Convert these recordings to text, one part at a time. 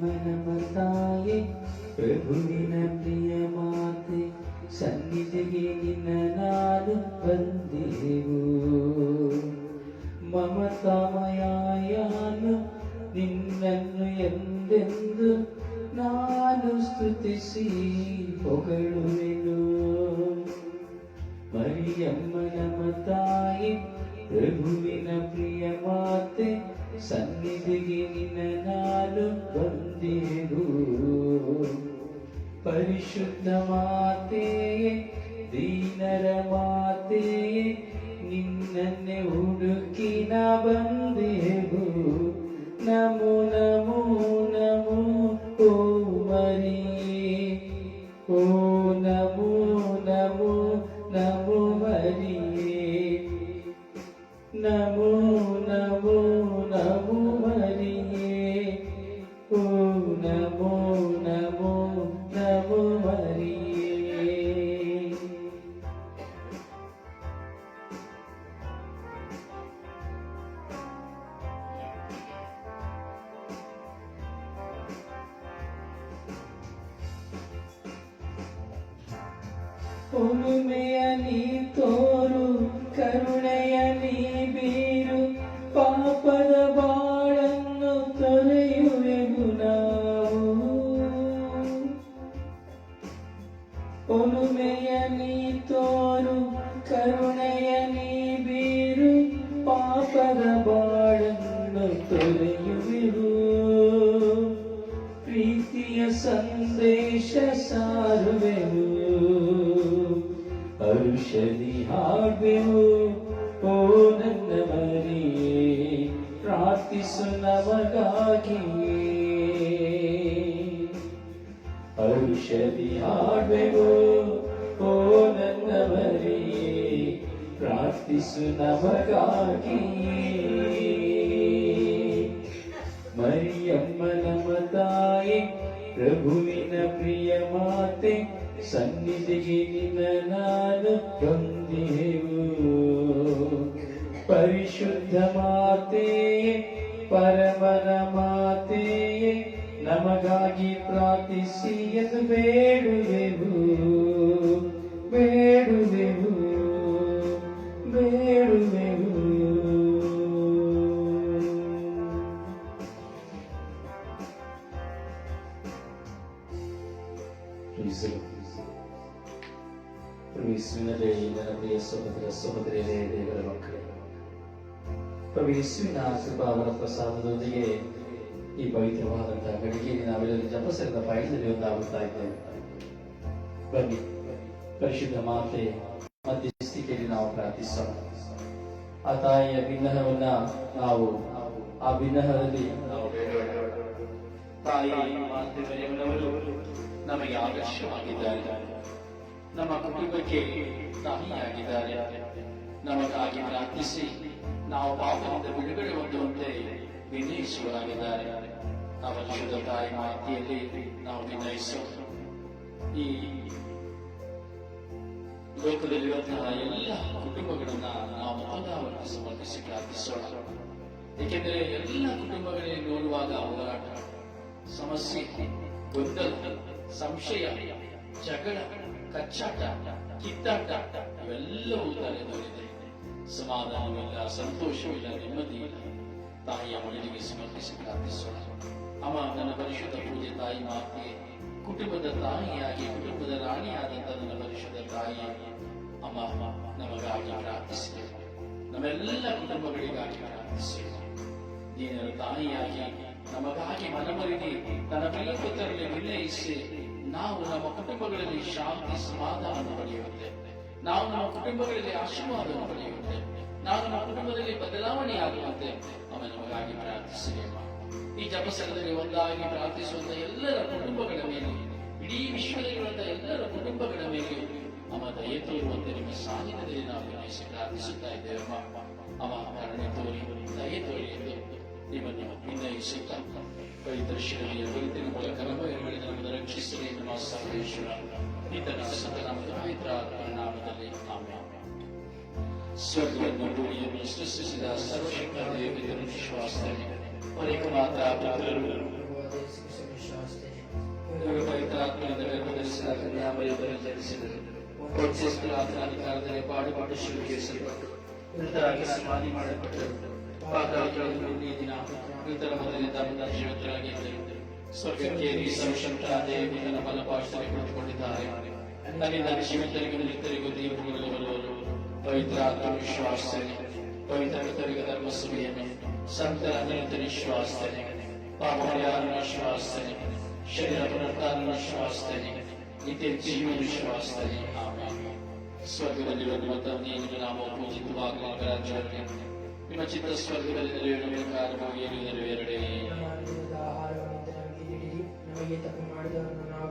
ಮನಮತಾಯೆ ಪ್ರಭುವಿನ ಪ್ರಿಯ ಮಾತೆ ಸನ್ನಿಧಿಗೆ ನಿನ್ನ പരിശുദ്ധ മാതയെ ദീനര മാതയെ ನಿನ್ನನ್ನೆ ಹುಡುಕಿನ ಬಂದೆವು ನಮೋ ನಮೋ ಪ್ರಭುವಿನ ಪ್ರಿಯ ಮಾತೆ ಸನ್ನಿಧಿಗೆ ನಿನ್ನ ನಾನು ಪರಿಶುದ್ಧ ಮಾತೆ ಪರಮನ ಮಾತೆ ನಮಗಾಗಿ ಪ್ರಾರ್ಥಿಸಿ ಎಂದು ಬೇಡುವೆವು ಜನರೇ ನನ್ನ ಪ್ರಿಯ ಸಹೋದರ ಸಹೋದರಿಯರೇ ದೇವರ ಮಕ್ಕಳೇ ಪ್ರಭು ಯೇಸುವಿನ ಅವರ ಪ್ರಸಾದದೊಂದಿಗೆ ಈ ಪವಿತ್ರವಾದಂತಹ ಗಡಿಗೆಯಲ್ಲಿ ನಾವೆಲ್ಲರೂ ಜಪಸರದ ಪಯಣದಲ್ಲಿ ಒಂದಾಗುತ್ತಾ ಇದ್ದೇವೆ ಬನ್ನಿ ಪರಿಶುದ್ಧ ಮಾತೆ ಮಧ್ಯಸ್ಥಿಕೆಯಲ್ಲಿ ನಾವು ಪ್ರಾರ್ಥಿಸೋಣ ಆ ತಾಯಿಯ ಭಿನ್ನಹವನ್ನ ನಾವು ಆ ಭಿನ್ನಹದಲ್ಲಿ ನಾವು ತಾಯಿ ಮಾತೆ ನಮಗೆ ಆದರ್ಶವಾಗಿದ್ದಾರೆ ನಮ್ಮ ಕುಟುಂಬಕ್ಕೆ ತಾಯಿಯಾಗಿದ್ದಾರೆ ನಮಗಾಗಿ ಪ್ರಾರ್ಥಿಸಿ ನಾವು ಪಾಪದಿಂದ ಬಿಡುಗಡೆ ಹೊಂದುವಂತೆ ವಿನಯಿಸುವರಾಗಿದ್ದಾರೆ ಅವರ ಶುದ್ಧ ತಾಯಿ ಮಾಹಿತಿಯಲ್ಲಿ ನಾವು ವಿನಯಿಸೋ ಈ ಲೋಕದಲ್ಲಿರುವಂತಹ ಎಲ್ಲ ಕುಟುಂಬಗಳನ್ನ ನಾವು ಮುಖದಾವನ್ನು ಸಮರ್ಪಿಸಿ ಪ್ರಾರ್ಥಿಸೋಣ ಏಕೆಂದರೆ ಎಲ್ಲ ಕುಟುಂಬಗಳಿಗೆ ನೋಡುವಾಗ ಹೋರಾಟ ಸಮಸ್ಯೆ ಗೊಂದಲ ಸಂಶಯ ಜಗಳ ಕಚ್ಚಾಟ ಕಿತ್ತಾಟ ಇವೆಲ್ಲವೂ ತಲೆದೋರಿದೆ ಸಮಾಧಾನವಿಲ್ಲ ಸಂತೋಷವಿಲ್ಲ ನೆಮ್ಮದಿ ಇಲ್ಲ ತಾಯಿಯ ಮನೆಗೆ ಸಮರ್ಪಿಸಿ ಪ್ರಾರ್ಥಿಸೋಣ ಅಮ್ಮ ನನ್ನ ಪರಿಶುದ್ಧ ಪೂಜೆ ತಾಯಿ ಮಾತೆ ಕುಟುಂಬದ ತಾಯಿಯಾಗಿ ಕುಟುಂಬದ ರಾಣಿಯಾದಂತ ನನ್ನ ಪರಿಶುದ್ಧ ತಾಯಿ ಅಮ್ಮ ನಮಗಾಗಿ ಪ್ರಾರ್ಥಿಸಿದೆ ನಮ್ಮೆಲ್ಲ ಕುಟುಂಬಗಳಿಗಾಗಿ ಪ್ರಾರ್ಥಿಸಿದೆ ನೀನು ತಾಯಿಯಾಗಿ ನಮಗಾಗಿ ಮನಮರಿದಿ ತನ್ನ ಪ್ರಿಯ ಪುತ್ರರಲ್ಲಿ ನಿರ್ಣಯಿಸಿ ನಾವು ನಮ್ಮ ಕುಟುಂಬಗಳಲ್ಲಿ ಶಾಂತಿ ಸಮಾಧಾನ ಪಡೆಯುತ್ತೆ ನಾವು ನಮ್ಮ ಕುಟುಂಬಗಳಲ್ಲಿ ಆಶೀರ್ವಾದವನ್ನು ಪಡೆಯುತ್ತೆ ನಾವು ನಮ್ಮ ಕುಟುಂಬದಲ್ಲಿ ಬದಲಾವಣೆ ಆಗುವಂತೆ ಅವನ ನಮಗಾಗಿ ಪ್ರಾರ್ಥಿಸಿದೆ ಈ ಜಪಸಲದಲ್ಲಿ ಒಂದಾಗಿ ಪ್ರಾರ್ಥಿಸುವಂತ ಎಲ್ಲರ ಕುಟುಂಬಗಳ ಮೇಲೆ ಇಡೀ ವಿಶ್ವದಲ್ಲಿರುವಂತಹ ಎಲ್ಲರ ಕುಟುಂಬಗಳ ಮೇಲೆ ಅಮ್ಮ ದಯ ತೋರುವಂತೆ ನಿಮ್ಮ ಸಾಹಿತ್ಯದಲ್ಲಿ ನಾವು ವಿನಯಿಸಿ ಪ್ರಾರ್ಥಿಸುತ್ತಾ ಇದ್ದೇವಮ್ಮ ಅಮ್ಮ ಕಾರಣ ತೋರಿ ದಯೆ ತೋರಿ ಎಂದು ನಿಮ್ಮನ್ನು ವಿನಯಿಸುತ್ತಾ ದರ್ಶಿಗಳಿಗೆ ಗುರುತಿನ ಮೂಲಕ ಭಯಗಳಿಂದ ನಮ್ಮನ್ನು ರಕ್ಷಿಸಲಿ ನಮ್ಮ ಸರ್ವೇಶ್ವರ ಪವಿತ್ರ ಪರಿಣಾಮದಲ್ಲಿ ಸ್ವರ್ಗವನ್ನು ಸೃಷ್ಟಿಸಿದ ವಿಶ್ವಾಸದಲ್ಲಿ ಮಾತಾ ಪವಿತ್ರಾತ್ಮನಿಂದ ಗರ್ಭಧರಿಸಿದ ಅಧಿಕಾರದಲ್ಲಿ ಪಾಡುಪಾಡು ಶಿವಿಕರಿಸಲ್ಪಟ್ಟು ಸಮಾಧಿ ಮಾಡಲ್ಪಟ್ಟರು بہرو پوتر آت پویت متری درم سو سنت سو تبدیل ಚಿತ್ತ ಸ್ವರ್ಗದಲ್ಲಿ ನಮಗೆ ಕಾರಣವಾಗಿ ನಮಗೆ ತಪ್ಪು ಮಾಡಿದವರನ್ನು ನಾವು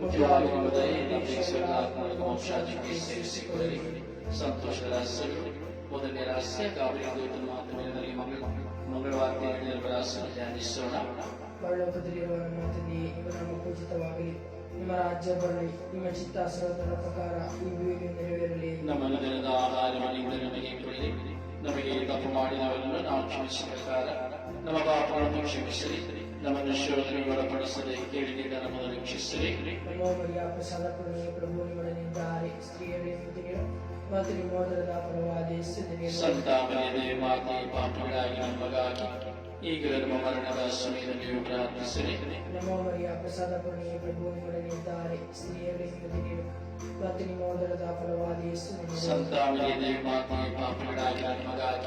ಮುಖ್ಯವಾಗಿ ವಂಶಾಧಿಗೆ ಸೇರಿಸಿಕೊಳ್ಳಿ ಸಂತೋಷದ ಆಸರು ಮೊದಲನೇ ರಹಸ್ಯ ಕಾವಲಿ ದೂತನ ಮಾತಿನಲ್ಲಿ ಮಂಗಳವಾರ ನಮ್ಮ ನಿಮ್ಮ ನಿಮ್ಮ ಪ್ರಕಾರ ನಮಗೆ ಕೊಡಿ ನಮಗೆ ತಪ್ಪು ಮಾಡಿದವರನ್ನು ನಾವು ಪ್ರಕಾರ ನಮ್ಮ ಪಾಪಗಳನ್ನು ನಮ್ಮನ್ನು ಶೋಧನೆಗಳ ಪಡಿಸದೆ ಕೇಳಿನಿಂದ ನಮ್ಮನ್ನು ರಕ್ಷಿಸಿರಿ ಸಂತಾಪನೆಯ ಮಾತೆ ಪಾಪಗಳಾಗಿ ನಮಗಾಗಿ ಈಗ ನಮ್ಮ ಮರಣದ ಸಮಯದಲ್ಲಿಯೂ ಪ್ರಾರ್ಥಿಸಿರಿ ನಮೋ ಮರಿಯ ಪ್ರಸಾದ ಪುಣ್ಯ ಪ್ರಭುವಿನೊಡನಿದ್ದಾರೆ ಸ್ತ್ರೀಯರಿಂದಿರಿಯು ಮತ್ತು ನಿಮ್ಮ ಮೊದಲದ ಫಲವಾದ ಸಂತಾಪನೆಯ ಮಾತೆ ಪಾಪಗಳಾಗಿ ನಮಗಾಗಿ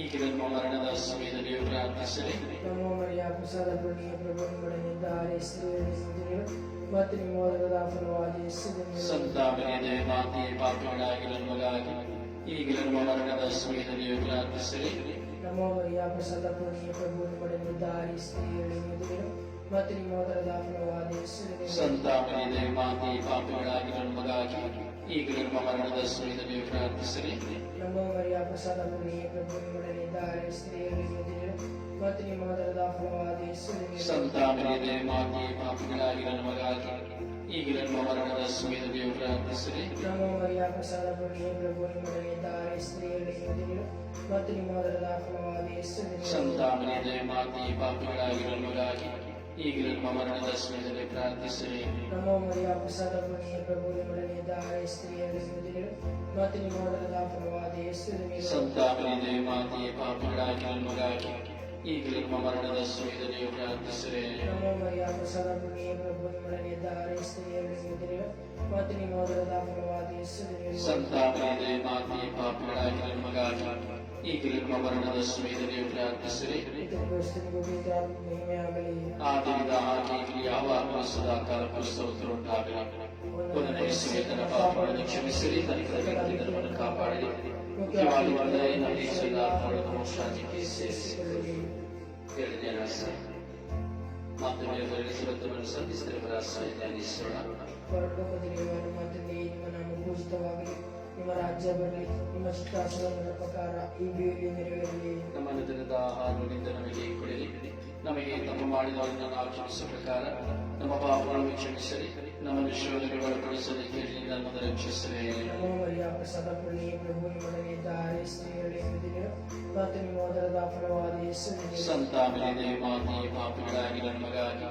ಈ ನಮ್ಮ ಮರಣದ ಸಮಯದಲ್ಲಿ ಪ್ರಾರ್ಥಿಸಲಿ ನಮ್ಮ ಮರಿಯ ಕುಶಲದಲ್ಲಿ ಪ್ರಭು ನಿಮ್ಮೊಡನಿದ್ದಾರೆ ಸ್ತ್ರೀಯರು ಮತ್ತು ನಿಮ್ಮ ಮೊದಲದ ಫಲವಾಗಿ ಸಂತ ಮರಿಯದೆ ಮಾತೆ ಪಾಪಿಗಳಾಗಿ ನಮಗಾಗಿ ಈಗಲೂ ನಮ್ಮ ಮರಣದ ಸಮಯದಲ್ಲಿ ಪ್ರಾರ್ಥಿಸಲಿ ನಮ್ಮ ಮರಿಯ ಕುಶಲದಲ್ಲಿ ಪ್ರಭು ನಿಮ್ಮೊಡನಿದ್ದಾರೆ ಸ್ತ್ರೀಯರು ಮತ್ತು ನಿಮ್ಮ ಮೊದಲದ ಫಲವಾಗಿ ಸಂತ ಮರಿಯದೆ ಮಾತೆ ಪಾಪಿಗಳಾಗಿ ನಮಗಾಗಿ ഈഗിലും മഹാനദസ്വീതമേ പ്രാർത്ഥിച്ചേ നമോ മരിയ പ്രസാദമുനി ಈಗಲೂ ನಮ್ಮ ಮರಣದ ಸಮಯದಲ್ಲಿ ಪ್ರಾರ್ಥಿಸಿರಿ ನಮ್ಮ ಮರಿಯ ಪ್ರಸಾದ ಮನೆಯ ಪ್ರಭು ನಿಮ್ಮೊಡನೆ ಇದ್ದಾರೆ ಸ್ತ್ರೀಯಲ್ಲಿ ಮೊದಲು ಮತ್ತು ನಿಮ್ಮ ಮೊದಲಾದ ಪ್ರಭಾದ ಯೇಸು ಸಂತಾಪನಿದೆ ಮಾತೆಯ ಪಾಪಿಗಳಾಗಿ ನಮಗಾಗಿ ಈಗಲೂ ನಮ್ಮ ಮರಣದ ಸಮಯದಲ್ಲಿ ಪ್ರಾರ್ಥಿಸಿರಿ ನಮ್ಮ ಮರಿಯ ಪ್ರಸಾದ ಮನೆಯ ಪ್ರಭು ನಿಮ್ಮೊಡನೆ ಇದ್ದಾರೆ ಸ್ತ್ರೀಯಲ್ಲಿ ಮೊದಲು ಮತ್ತು ನಿಮ್ಮ ಮೊದಲಾದ ಪ್ರಭಾದ ಯೇಸು ಸಂತಾಪನಿದೆ ಮಾತೆಯ ಪಾಪಿಗಳಾಗಿ ನಮಗಾಗಿ إكرم برنا اسمي لنبلا كسري آتنا دعاتي في عوامنا صداقار كستوتر ഉണ്ടാകണം പുനഃശ്രീതന പാപ്പാടിനെ ക്ഷമിശ്രീ തനിക്ക് കത്തിതർമ്മ കാപ്പാടി മുഖ്യവാദികളായി ನಿಮ್ಮ ರಾಜ್ಯದಲ್ಲಿ ನಿಮ್ಮ ಶಿಷ್ಟಾಚಾರ ಪ್ರಕಾರ ಈ ಬೇಲಿ ನೆರವೇರಲಿ ನಮ್ಮ ದಿನದ ಆಹಾರಗಳಿಂದ ನಮಗೆ ಕೊಡಲಿ ನಮಗೆ ನಮ್ಮ ಮಾಡಿದ ನಾವು ಕ್ಷಮಿಸುವ ಪ್ರಕಾರ ನಮ್ಮ ಪಾಪಗಳನ್ನು ಕ್ಷಮಿಸಲಿ ನಮ್ಮ ನಿಶ್ಚಯಗಳನ್ನು ಒಳಪಡಿಸಲಿ ಕೇಳಿನಿಂದ ನಮ್ಮನ್ನು ರಕ್ಷಿಸಲಿ ಮರಿಯ ಪ್ರಸಾದ ಪುಣ್ಯ ಪ್ರಭು ನಿಮ್ಮೊಡನೆ ಇದ್ದಾರೆ ಸ್ತ್ರೀಯರಲ್ಲಿ ಮತ್ತು ನಿಮ್ಮ ಮೊದಲದ ಫಲವಾದ ಸಂತಾಮಿ ದೇವಾದಿ ಪಾಪಿಗಳಾಗಿ ನಮಗಾಗಿ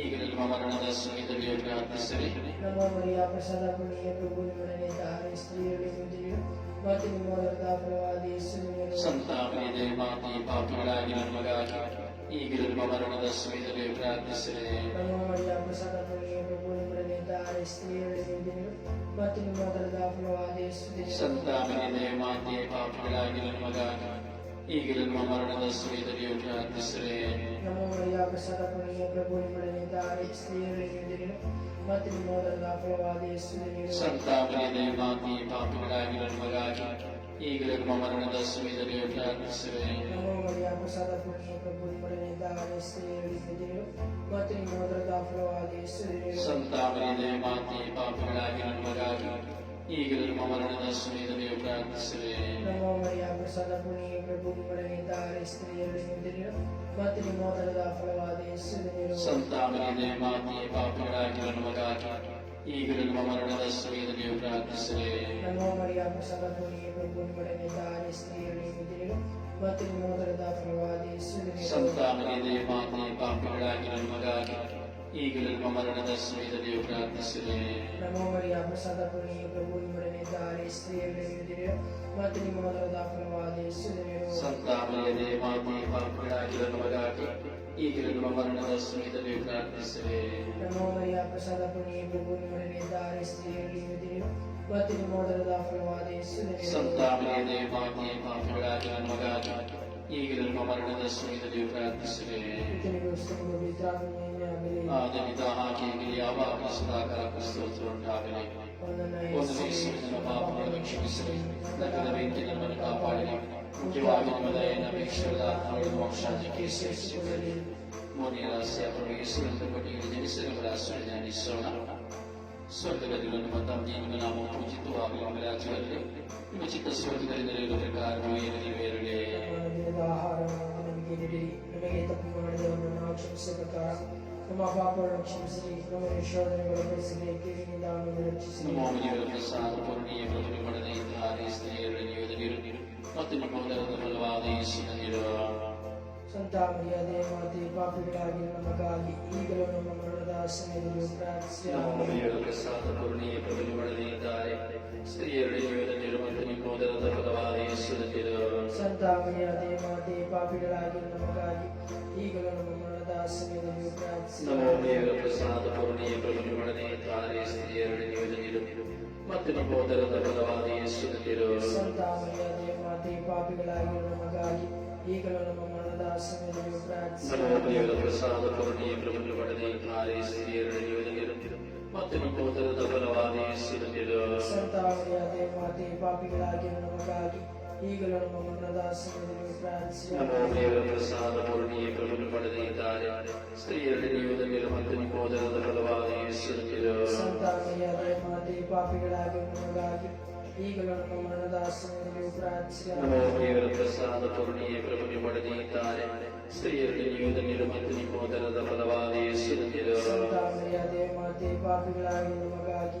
ಈಗ ನಿಮ್ಮ ಮರಣದ ಸಮಯದಲ್ಲಿ ಪ್ರಾರ್ಥಿಸಿರಿ ನಮ್ಮ ಮರಿಯ ಪ್ರಸಾದ ಪುಣ್ಯ ಪ್ರಭು ನಿಮ್ಮೊಡನೆ ಇದ್ದಾರೆ ಸ್ತ್ರೀಯರಿಗೆ ಬಂದಿರು ಮತ್ತು ನಿಮ್ಮ ಪ್ರವಾದಿ ಸಂತಾಪನೆ ದೇವಾತಿ ಪಾಪಿಗಳಾಗಿ ನಮಗಾಗಿ ಈಗ ನಿಮ್ಮ ಮರಣದ ಸಮಯದಲ್ಲಿ ಪ್ರಾರ್ಥಿಸಿರಿ ನಮ್ಮ ಮರಿಯ ಪ್ರಸಾದ ಪುಣ್ಯ ಪ್ರಭು ನಿಮ್ಮೊಡನೆ ಇದ್ದಾರೆ ಸ್ತ್ರೀಯರಿಗೆ ಬಂದಿರು ಮತ್ತು ನಿಮ್ಮ ಪ್ರವಾದಿ ಸಂತಾಪನೆ ದೇವಾತಿ ಪಾಪಿಗಳಾಗಿ ನಮಗಾಗಿ ಈಗಲೂ ಮರಣದ ಸಮಯದಲ್ಲಿ ಪ್ರಾರ್ಥಿಸಿರೆ ನಮ್ಮೊಡೆಯ ಕಸರಪಣಿಯ ಪ್ರಭು ನಿಮ್ಮೊಡನೆ ದಾರಿ ಸ್ತ್ರೀಯರೊಂದಿಗೆ ಮತ್ತು ನಿಮ್ಮೋದಲ್ಲ ಫಲವಾದ ಸಂತಾಪನೆ ಮಾತಿ ಪಾಪಿಗಳಾಗಿ ನಮ್ಮಗಾಗಿ ಈಗಲೂ ನಮ್ಮ ಮರಣದ ಸಮಯದಲ್ಲಿ ಪ್ರಾರ್ಥಿಸಿರೆ ನಮ್ಮೊಡೆಯ ಕಸರಪಣಿಯ ಪ್ರಭು ನಿಮ್ಮೊಡನೆ ದಾರಿ ಸ್ತ್ರೀಯರೊಂದಿಗೆ ಮತ್ತು ನಿಮ್ಮೋದಲ್ಲ ಫಲವಾದ ಸಂತಾಪನೆ ಮಾತಿ ಪಾಪಿಗಳಾಗಿ ನಮ್ಮಗಾಗಿ ഈകലും അവരുടെ സുനീതയോ പ്രാർത്ഥിച്ചവേ നമോ മറിയാമ സലപുണി പ്രഭു പ്രണീതാര സ്ത്രീയുടെ മുദ്രയും മാതൃമോദരത ഫലവാദേശിയോ സന്താപനെ മാതിയെ പാപികളാക്കി മകാക്കി ഈകലും അവരുടെ സുനീതയോ പ്രാർത്ഥിച്ചവേ നമോ മറിയാമ സലപുണി പ്രഭു പ്രണീതാര സ്ത്രീയുടെ മുദ്രയും മാതൃമോദരത ഫലവാദേശിയോ സന്താപനെ മാതിയെ പാപികളാക്കി മകാക്കി ഈഗിൽ മമരുടെ തസ്മീതയോ പ്രാർത്ഥിച്ചതേ നമോ മറിയാമ സദപുണി പ്രഭുവിമുടനെ താരെ സ്ത്രീകളുടെ മതിരി മാതാപിതാക്കളുടെ സന്താപയതേ മാമി പാർപ്പിടാകിരണവരാട്ടി ഈഗിൽ മമരുടെ തസ്മീതയോ പ്രാർത്ഥിച്ചതേ നമോ മറിയാമ സദപുണി പ്രഭുവിമുടനെ താരെ സ്ത്രീകളുടെ മതിരി മാതാപിതാക്കളുടെ സന്താപയതേ മാമി പാർപ്പിടാകിരണവരാട്ടി ഈഗിൽ മമരുടെ തസ്മീതയോ പ്രാർത്ഥിച്ചതേ ഇത്രയും ദിവസം പിതാവിനെ ആദ്യ പിതാവാക്കിയെങ്കിൽ യാവാക്കി സദാകാലം സ്തോത്രമുണ്ടാകണേ ഒന്ന് യേശുവിന്റെ പാപങ്ങളെ ക്ഷമിച്ചു നഗരവേണ്ടി നമ്മൾ കാപ്പാടണം ಮುಖ್ಯವಾಗಿ ನಿಮ್ಮದೇ ಅಪೇಕ್ಷೆಗಳ ಅವರನ್ನು ಮೋಕ್ಷಾಜಕ್ಕೆ ಸೇರಿಸಿಕೊಳ್ಳಿ ಮೂರನೇ ರಾಶಿ ಅವರು ಯೇಸುವಿನ ಕೊಟ್ಟಿಗೆ ಜನಿಸಿರುವರ ಧ್ಯಾನಿಸೋಣ ಸ್ವರ್ಗದಲ್ಲಿರಲು ಮತ್ತೊಮ್ಮೆ ನಿಮ್ಮ ನಾವು ಪೂಜಿತವಾಗಿ ನಿಮ್ಮ ರಾಜ್ಯದಲ್ಲಿ ನಿಮ್ಮ ಚಿಕ್ಕ ಸ್ವರ್ಗದಲ್ಲಿ ನೆಲೆಯುವ ಪ್ರಕಾರವೂ ಇರಲಿವೆ ಆಹಾರ ನಮಗೆ ನೀಡಿರಿ ನಮಗೆ ತಪ್ಪು ಮಾಡಿದವರನ್ನು ನಾವು ಕ್ಷಮಿಸಬೇಕಾದ ومغفر شمسي ومن شر الوسوس الكريم آمين اللهم اجعل الحسان قرني ومن بدني الحارس نيرني وذنيرني وطن قدرة الوالي سنيرا ಸಂತ ಮರ್ಯಾದೆ ಮಾತೆ ಪಾಪಿಗಳಾಗಿ ನಮಗಾಗಿ ಈಗಲೂ ನಮ್ಮ ಮರಣದಾಸನೆಯು ಪ್ರಾರ್ಥಿಸಿ ಸಂತ ಮರ್ಯಾದೆ ಮಾತೆ ಪಾಪಿಗಳಾಗಿ ನಮಗಾಗಿ ಈಗಲೂ ನಮ್ಮ മറ്റൊരു ബോധരത ഫലവാദിയെ സുഖത്തിലോ സന്താമയാതെ മാതേ പാപികളായുള്ള മകായി ಈಗಲೂ ನಮ್ಮ ಮನದಾಸನೆಯು ಪ್ರಾರ್ಥಿಸಿದ ಪ್ರಸಾದ ಪೂರ್ಣಿಯ ಪ್ರಬಲ ಪಡೆದಿ ಹಾರೈಸಿರಿಯರ ಯೋಜನೆಯರು ಮತ್ತು ನಮ್ಮ ಉದರದ ಫಲವಾದ ಸಂತಾವನೆಯಾದ ಮಾತೆ ಪಾಪಿಗಳಾಗಿ ನಮಗಾಗಿ ഈകളും മമ്മൂടെ ദാസനെയും പ്രാർത്ഥിച്ചു സ്ത്രീയുടെ ജീവിതത്തിൽ മറ്റൊരു മോചനത സന്താമിയാതെ മാറ്റി പാപികളാകെ മുഴുകാകെ ಈಗಲನ್ನು ಮರಣದಾಸನೆಯು ಪ್ರಾಚ್ಯಪ್ರಸಾದ ಪೂರ್ಣಿಯ ಪ್ರಭುನಿ ಪಡೆದಿದ್ದಾರೆ ಸ್ತ್ರೀಯರಲ್ಲಿ ಯೋಧನಿರು ಮತ್ತು ನಿಮೋದರದ ಫಲವಾದ ಯೇಸುವಿನ ಸಂತಾಮರಿಯಾದೆ ಮಾತೆ ಪಾಪಿಗಳಾಗಿ ನಮಗಾಗಿ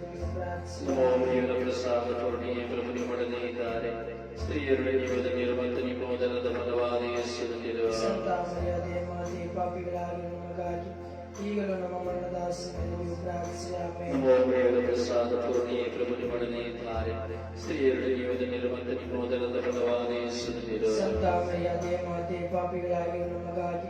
സ്ത്രീയുടെ ജീവിതം നിർമ്മത്തിന് മോദനത ഫലവാദിയസ്യത്തിലോ ಈಗಲೂ ನಮ್ಮ ಮರಣದಾಸನೆಲ್ಲರಿಗೂ ಪ್ರಾರ್ಥಿಸಿಯಾಮೆ ಓಮೇದ ಪ್ರಸಾದ ಪೂರ್ಣಿಯೇ ಪ್ರಭುನಿ ಮಡನೆ ತಾರೆ ಸ್ತ್ರೀಯരുടെ ജീവിത ನಿರ್ಬಂಧ ನಿಮೋದನದ ಫಲವಾದ ಯೇಸುವಿನ ಸಂತಾಮಯ್ಯ ದೇವಾತೆ ಪಾಪಿಗಳಾಗಿ ನಮಗಾಗಿ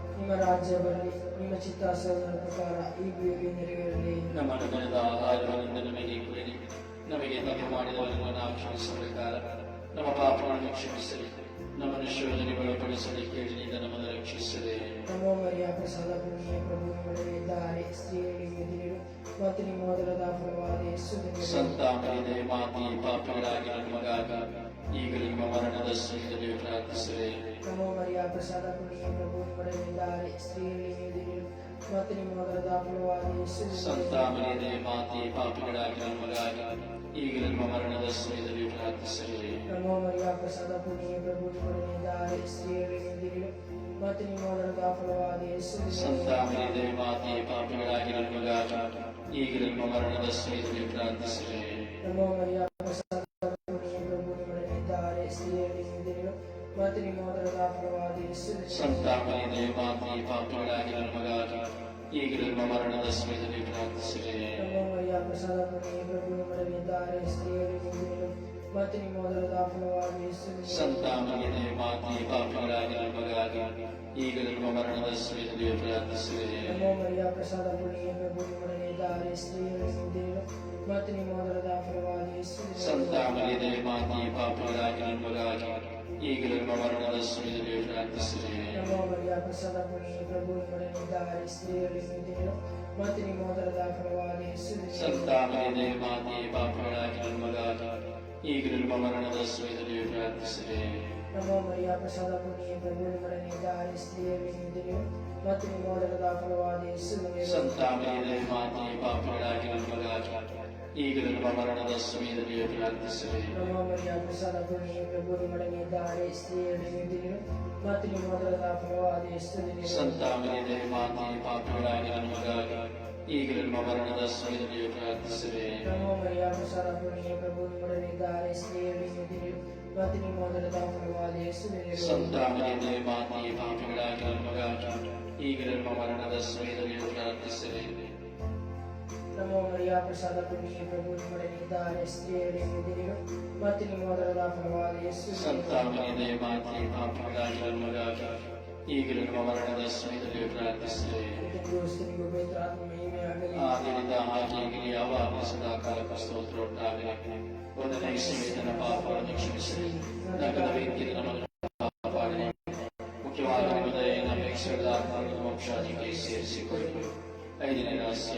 ನಿಮ್ಮ ರಾಜ್ಯ ಬರಲಿ ನಿಮ್ಮ ಚಿತ್ತಾಸನದ ಪ್ರಕಾರ ಈ ನೆರವೇರಲಿ ನಮ್ಮ ಮನೆದ ಆಹಾರವನ್ನು ನಮಗೆ ನಮಗೆ ತಪ್ಪು ಮಾಡಿದವರನ್ನು ನಾವು ನಮ್ಮ ಪಾಪವನ್ನು ಕ್ಷಮಿಸಲಿ ನಮ್ಮನ್ನು ಕೇಳಿನಿಂದ ನಮ್ಮನ್ನು ರಕ್ಷಿಸಲಿ ನಮ್ಮ ಮರಿಯ ಪ್ರಸಾದ ಸ್ತ್ರೀಯರಿಗೆ ಮತ್ತು ನಿಮ್ಮ ಮಾತಿ നമോ മറിയ പ്രസാദ പുണ്യ പ്രഭു ഇവിടെ എല്ലാരെ സ്ത്രീകളിലേതിലും ആത്മാത്തിന് മാതൃതാപുരവാദി സന്താമനേ മാതേ പാപികളാകാൻ ಈಗಲೂ ಮರಣದ ಸಮಯದಲ್ಲಿ ಪ್ರಾರ್ಥಿಸಲಿ ನಮೋ ಮರಿಯ ಪ್ರಸಾದ ಪುಣ್ಯ ಪ್ರಭು ಇವರನಿದ್ದಾರೆ ಸ್ತ್ರೀಯರೆಂದಿರಲು ಮತ್ತು ನಿಮ್ಮ ಅದರದ ಫಲವಾದ ಸಂತಾಮನಿದೆ ಮಾತೆ ಪಾಪಿಗಳಾಗಿರಲು ಈಗಲೂ ಮರಣದ ಸಮಯದಲ್ಲಿ ಪ್ರಾರ್ಥಿಸಲಿ ನಮೋ ಮರಿಯ سنتاب مردار سنتا ملے پاپا ilgili babalarına sürüdü bir öğrencisiyle. സത്താമിനെ മാതിയെ പാപ്പുകളാക്കിയ മകാല ഈ ഗുരുമരണത സ്വീതയോ പ്രാർത്ഥിച്ചേ നമോ മറിയ പ്രസാദ പുണ്യ പ്രഭുവിനുടനെ സ്ത്രീയെയും മറ്റു മോദരദാ ഫലവാദി സുന്ദരി സന്താമിനെ മാതിയെ പാപ്പുകളാക്കിയ മകാല ಈಗ ನನ್ನ ಮರಣದ ಸಮಯದಲ್ಲಿ ಪ್ರಾರ್ಥಿಸಿರಿ ನಮ್ಮ ಮನೆಯ ಸಲಕರಣೆ ಪ್ರಭು ನಿಮ್ಮೊಡನೆ ಇದ್ದಾರೆ ಸ್ತ್ರೀಯರೊಡನೆ ಇದ್ದೀರಿ ಮತ್ತು ನಿಮ್ಮ ಮೊದಲದ ಫಲವಾದ ಎಷ್ಟು ಸಂತಾಮನೆ ದೇವಾತಿ ಪಾಪಿಗಳಾಗಿ ನನ್ನ ಮಗಾಗಿ ಈಗ ನಮ್ಮ ಮರಣದ ಸಮಯದಲ್ಲಿ ಪ್ರಾರ್ಥಿಸಿರಿ ನಮ್ಮ ಮನೆಯ ಸಲಕರಣೆ ಪ್ರಭು ನಿಮ್ಮೊಡನೆ ಇದ್ದಾರೆ ಸ್ತ್ರೀಯರೊಡನೆ ಇದ್ದೀರಿ ಮತ್ತು ನಿಮ್ಮ ಮೊದಲದ ಫಲವಾದ ಎಷ್ಟು ಸಂತಾಮನೆ ದೇವಾತಿ ಪಾಪಿಗಳಾಗಿ ನನ್ನ ಮಗಾಗಿ ಈಗ ನಮ್ಮ ಮರಣದ ಸಮಯದಲ್ಲಿ ಪ್ರಾರ್ಥಿಸಿರಿ ಕೃಪಣೋ ಮರಿಯ ಪ್ರಸಾದ ಪುಣ್ಯ ಪ್ರಭು ನಿಮ್ಮೊಡನೆ ಇದ್ದಾರೆ ಸ್ತ್ರೀಯರಲ್ಲಿ ದಿರಿಯು ಮತ್ತು ನಿಮ್ಮ ಅದರದ ಫಲವಾದ ಯೇಸು ಸಂತಾಮನಿಯ ಮಾತೆ ಪಾಪಗಳ ಮಗಾಗ ಈಗಲೂ ನಮ್ಮ ಮರಣದ ಸಮಯದಲ್ಲಿ ಪ್ರಾರ್ಥಿಸಿದೆ ದೇವಸ್ಥಾನಿಗೂ ಪವಿತ್ರಾತ್ಮ ಮಹಿಮೆಯಾಗಲಿ ಆಗಿನಿಂದ ಹಾಗೆಯಾಗಲಿ ಯಾವಾಗ ಸದಾ ಕಾಲಕ್ಕೂ ಸ್ತೋತ್ರ ಉಂಟಾಗಲಿ ಒಂದನೇ ಸಮೇತನ ಪಾಪಗಳನ್ನು ಕ್ಷಮಿಸಿ ನಗದ ವ್ಯಕ್ತಿಗೆ ನಮ್ಮನ್ನು ಕಾಪಾಡಲಿ ಮುಖ್ಯವಾಗಿ ನಮ್ಮ ದಯೆಯನ್ನು ಅಪೇಕ್ಷೆಗಳ ವಂಶಾಧಿಗೆ ಸೇರಿಸಿಕೊಳ್ಳಲು ಐದನೇ ರಹಸ್ಯ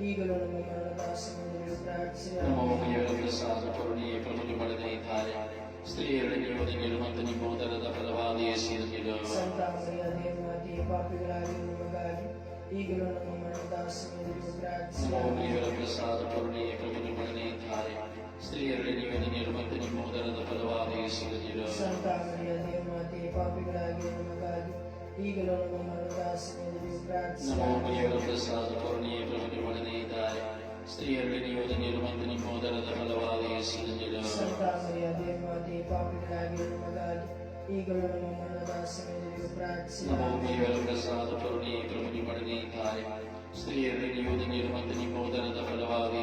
Eagle on the mirror, passing the new tracks. Uomo che da da da vadi e gradi, non magari. Eagle on the mirror, passing the new tracks. da da da vadi e gradi, ഈ കലവും നമ്മുടെ ദാസനെതിരെ പ്രാർത്ഥിച്ചു സ്ത്രീകളുടെ നിയോജനയിലും അതിന് മോദരത ഫലവാദി സ്ത്രീകളുടെ നിയോജനയിലും അതിന് മോദരത ഫലവാദി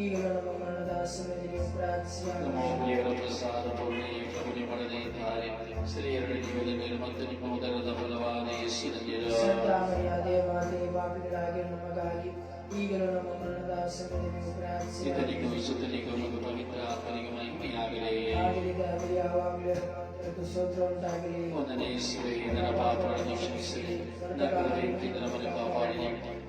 ಈ ನಮ್ಮ ಮರಣದಾಸನಲ್ಲಿಯೂ ಪ್ರಾರ್ಥಿಸಿ ನಮ್ಮ ಮಾಡದೇ ಇದ್ದಾರೆ ಸ್ತ್ರೀಯರ ಜೀವದ ಮೇಲೆ ಮತ್ತು ನಿಮ್ಮ ಬಲವಾದ ಪಾಪಿಗಳಾಗಿ ನಮಗಾಗಿ ಈಗಲೂ ನಮ್ಮ ಮರಣದಾಸನಲ್ಲಿಯೂ ಪ್ರಾರ್ಥಿಸಿ ಇತನಿಗೂ ಪವಿತ್ರ ಆತ್ಮನಿಗೆ ಮಹಿಮೆಯಾಗಲಿ ಒಂದನೇ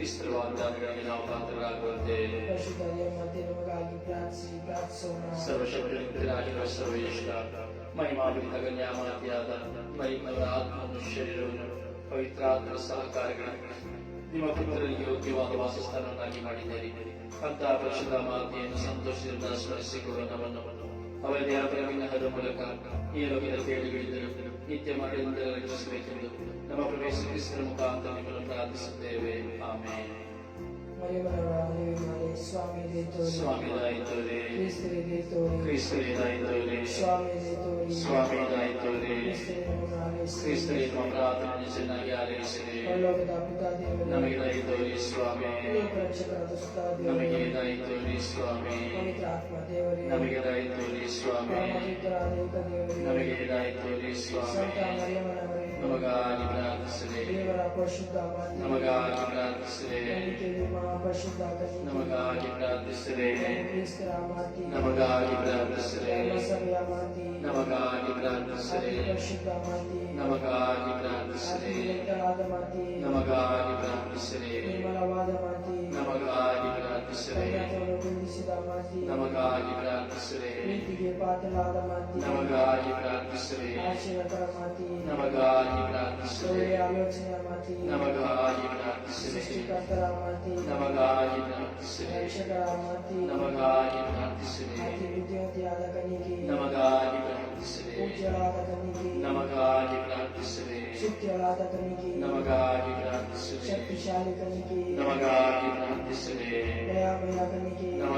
ಮಹಿಮಾಭಿತಗನ್ಯಾಮಾತಿಯಾದ ಮಹಿಮಯ ಆತ್ಮವನ್ನು ಶರೀರವನ್ನು ಪವಿತ್ರಾತ್ಮ ಸಹಕಾರಗಳ ನಿಮ್ಮ ಪುತ್ರರಿಗೆ ಯೋಗ್ಯವಾದ ವಾಸಸ್ಥಾನವನ್ನಾಗಿ ಮಾಡಿದ್ದೀರಿ ಅಂತಹ ಪರಿಶುದ್ಧ ಮಾತೆಯನ್ನು ಸಂತೋಷದಿಂದ ಸ್ಮರಿಸಿಕೊಳ್ಳುವ ನಮ್ಮನ್ನು ಅವರ ದೇಹ ಮೂಲಕ ಈ ಲೋಕದ ಕೇಳುಗಳಿದ್ದರು ನಿತ್ಯ ಮಾಡಿ ನಮ್ಮ ಪ್ರವೇಶ ಮುಖಾಂತರ ಪ್ರಾರ್ಥಿಸುತ್ತೇವೆ ಆಮೇಲೆ சுவாமி சுவாமி தாய்த்தோரே கிறிஸ்துவை தாய்த்தோரே சுவாமி தாய்த்தோரே கிறிஸ்துவை நாம் ಪ್ರಾರ್ಥನೆ ಚೆನ್ನಾಗಿ ಆಲೈಸಿದೆ ನಮಗೆ ದಯತೋರಿ ಸ್ವಾಮಿ ನಮಗೆ ದಯತೋರಿ ಸ್ವಾಮಿ ನಮಗೆ ದಯತೋರಿ ಸ್ವಾಮಿ ನಮಗೆ ದಯತೋರಿ ಸ್ವಾಮಿ نم گرے نم گردرے نم گرد نم گاسرے نم گرانس نم گرانسرے نم گرانسرے نم گرانت ನಮಗಾಗಿ ಪ್ರಾರ್ಥಿಸುವೆ ನೀತಿಗೆ ಪಾತ್ರರಾದ ಮಾತಿ ನಮಗಾಗಿ ಪ್ರಾರ್ಥಿಸುವೆ ಆಶೀರ್ವಾದ ಮಾತಿ ನಮಗಾಗಿ ಪ್ರಾರ್ಥಿಸುವೆ ಆಲೋಚನೆ ಮಾತಿ ನಮಗಾಗಿ ಪ್ರಾರ್ಥಿಸುವೆ ಸೃಷ್ಟಿಕರ್ತರ ಮಾತಿ ನಮಗಾಗಿ ಪ್ರಾರ್ಥಿಸುವೆ ರಕ್ಷಕರ ಮಾತಿ ನಮಗಾಗಿ ಪ್ರಾರ್ಥಿಸುವೆ ಅತಿ ವಿದ್ಯಾವಂತಿಯಾದ ಕನಿಗೆ ನಮಗಾಗಿ ಪ್ರಾರ್ಥಿಸುವೆ ಪೂಜ್ಯರಾದ ಕನಿಗೆ ನಮಗಾಗಿ ಪ್ರಾರ್ಥಿಸುವೆ ಶುದ್ಧರಾದ ಕನಿಗೆ ನಮಗಾಗಿ ಪ್ರಾರ್ಥಿಸುವೆ ಶಕ್ತಿಶಾಲಿ ಕನಿಗೆ ನಮಗಾಗಿ ಪ್ರಾರ್ಥಿಸುವೆ ದಯಾಮಯ ಕನಿಗೆ ನಮಗಾಗಿ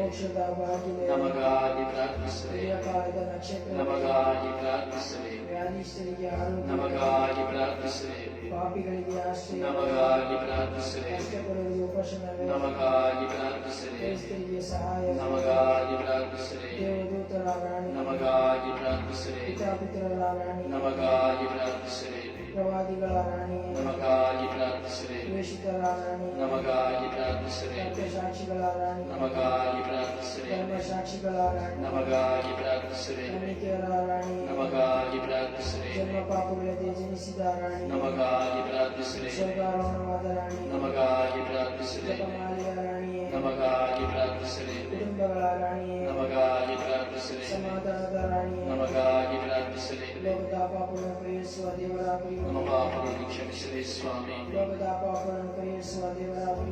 نم گارے نمباری نمکاری نمگاہ نمکر نم گے نم گرے ಪ್ರವಾದಿಗಳಾರಣೆ ನಮಗಾಗಿ ಪ್ರಾರ್ಥಿಸಿರಿ ವೇಷಿತರಾರಣೆ ನಮಗಾಗಿ ಪ್ರಾರ್ಥಿಸಿರಿ ಧರ್ಮಸಾಕ್ಷಿಗಳಾರಣೆ ನಮಗಾಗಿ ಪ್ರಾರ್ಥಿಸಿರಿ ಧರ್ಮಸಾಕ್ಷಿಗಳಾರಣೆ ನಮಗಾಗಿ ಪ್ರಾರ್ಥಿಸಿರಿ ನಂಬಿಕೆಯರಾರಣೆ ನಮಗಾಗಿ ಪ್ರಾರ್ಥಿಸಿರಿ ಜನ್ಮ ಪಾಪಗಳದೆ ಜನಿಸಿದಾರಾಣೆ ನಮಗಾಗಿ ಪ್ರಾರ್ಥಿಸಿರಿ ಸ್ವರ್ಗಾರೋಹಣವಾದರಾಣೆ ನಮಗಾಗಿ ಪ್ರಾರ್ಥಿಸಿರಿ ಜಪಮಾಲಿಯಾರಾಣೆ ನಮಗಾಗಿ ಪ್ರಾರ್ಥಿಸಿರಿ ಕುಟುಂಬಗಳಾರಾಣೆ ನಮಗಾಗಿ ಪ್ರಾರ್ಥಿಸಿರಿ ಪ್ರಾರ್ಥಿಸಲಿ ನಮ್ಮ ಗಾಗಿ ಪ್ರಾರ್ಥಿಸಲಿ ನಮ್ಮ ಪಾಪಗಳನ್ನು ಕ್ಷಮಿಸಲಿ ಸ್ವಾಮಿ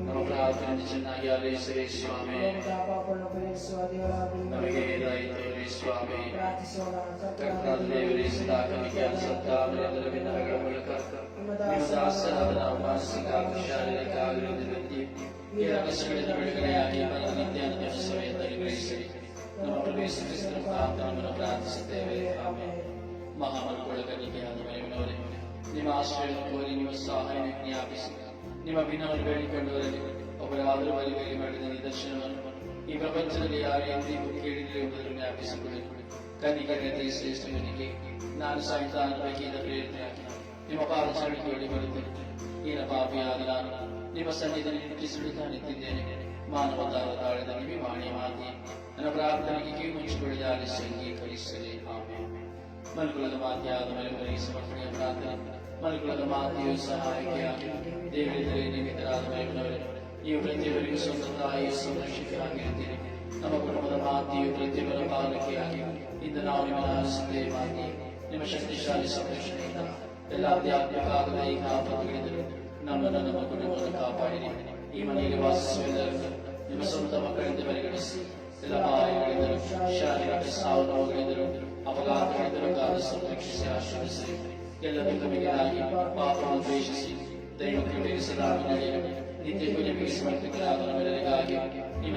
ನಮ್ಮ ಪ್ರಾರ್ಥನೆ ಚೆನ್ನಾಗಿ ಆಲೈಸಲಿ ಸ್ವಾಮಿ ನಮಗೆ ಇದಾಯಿತು ಸ್ವಾಮಿ ಕರ್ತನಲ್ಲಿ ಸಿದಾಕನಿಗೆ ಸತ್ತಾಮರದ ವಿನಯಗಳ ಮೂಲಕ ದಾಸರಾದ ನಾವು ಮಾನಸಿಕ ಶಾರೀರಿಕ ಆಗಿರುವುದರಿಂದ ಈ ರಹಸ್ಯಗಳಿಂದ ಬಿಡುಗಡೆಯಾಗಿ ಮನೋವಿಜ್ಞಾನದ ಸಮಯದಲ್ಲಿ ಗ್ರಹಿಸಲಿ നമ്മുടെ യേശുക്രിസ്തു പ്രാർത്ഥനമെന്ന് പ്രാർത്ഥിച്ചതേവേ ആമേൻ മഹാമനുക്കളെ കനിക്കാതെ ನಿಮ್ಮ ಆಶ್ರಯವನ್ನು ಕೋರಿ ನಿಮ್ಮ ಸಹಾಯವನ್ನು ಜ್ಞಾಪಿಸಿ ನಿಮ್ಮ ಭಿನ್ನವನ್ನು ಬೇಡಿಕೊಂಡವರಲ್ಲಿ ಒಬ್ಬರಾದರೂ ಬಲಿಬೇಲಿ ಮಾಡಿದ ನಿದರ್ಶನವನ್ನು ಈ ಪ್ರಪಂಚದಲ್ಲಿ ಯಾರು ಎಂದಿಗೂ ಕೇಳಿದರೆ ಎಂಬುದನ್ನು ಜ್ಞಾಪಿಸಿಕೊಳ್ಳಿ ಕನಿಕರತೆ ಶ್ರೇಷ್ಠವನಿಗೆ ನಾನು ಸಾಯುತ್ತಾ ಅನುಭವಿಸಿದ ಪ್ರೇರಣೆಯಾಗಿ ನಿಮ್ಮ ಪಾದಚಾರಿಕೆ ಬರುತ್ತೇನೆ ಈನ ಪಾಪಿಯಾದ ನಾನು سروتا ملک آدھے سمر ملک لگے سو سندے نمبر بالکل سندر آدیا ನಮ್ಮ ನನ್ನ ಕುಟುಂಬವನ್ನು ಕಾಪಾಡಿರಿ ಈ ಮನೆಯಲ್ಲಿ ವಾಸಿಸುವುದರಿಂದ ನಿಮ್ಮ ಸ್ವಂತ ಮಕ್ಕಳಿಂದ ಪರಿಗಣಿಸಿ ಎಲ್ಲ ಬಾಯಿಗಳಿದ್ದರು ಶಾರೀರಿಕ ಸಾವು ನೋವುಗಳಿದ್ದರು ಅಪಘಾತಗಳಿದ್ದರು ಕಾಲ ಸಂರಕ್ಷಿಸಿ ಎಲ್ಲ ದುಃಖಮಿಗಲಾಗಿ ಪಾಪವನ್ನು ದ್ವೇಷಿಸಿ ದೈವಕ್ಕೆ ಬೆಳೆಸಲಾಗಿ ನಿತ್ಯ ಪೂಜೆ ಬೆಳೆಸುವಂತೆ ನಮ್ಮ ಎಲ್ಲರಿಗಾಗಿ ನಿಮ್ಮ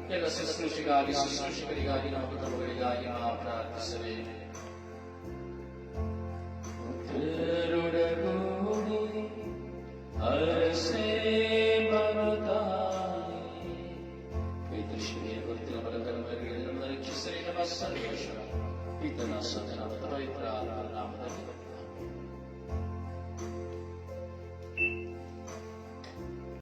ಎಲ್ಲ ಶುಶ್ರೂಷಿಗಾಗಿ ಶುಶ್ರೂಷಕರಿಗಾಗಿ ನಾವು ಕುಟುಂಬಗಳಿಗಾಗಿ ನಾವು ಪ್ರಾರ್ಥಿಸಲಿ ಉತ್ತರೊಡಗೂಡಿ ಅರಸೇ ಬರುತ್ತಾನೆ ಪಿತೃಶ್ರೀಯ ಗುರುತಿನ ಬಲಕರ್ಮಗಳಿಗೆ ನಮ್ಮ ರಕ್ಷಿಸಲಿ ನಮ್ಮ ಸಂತೋಷ ಪಿತನ ಸದನ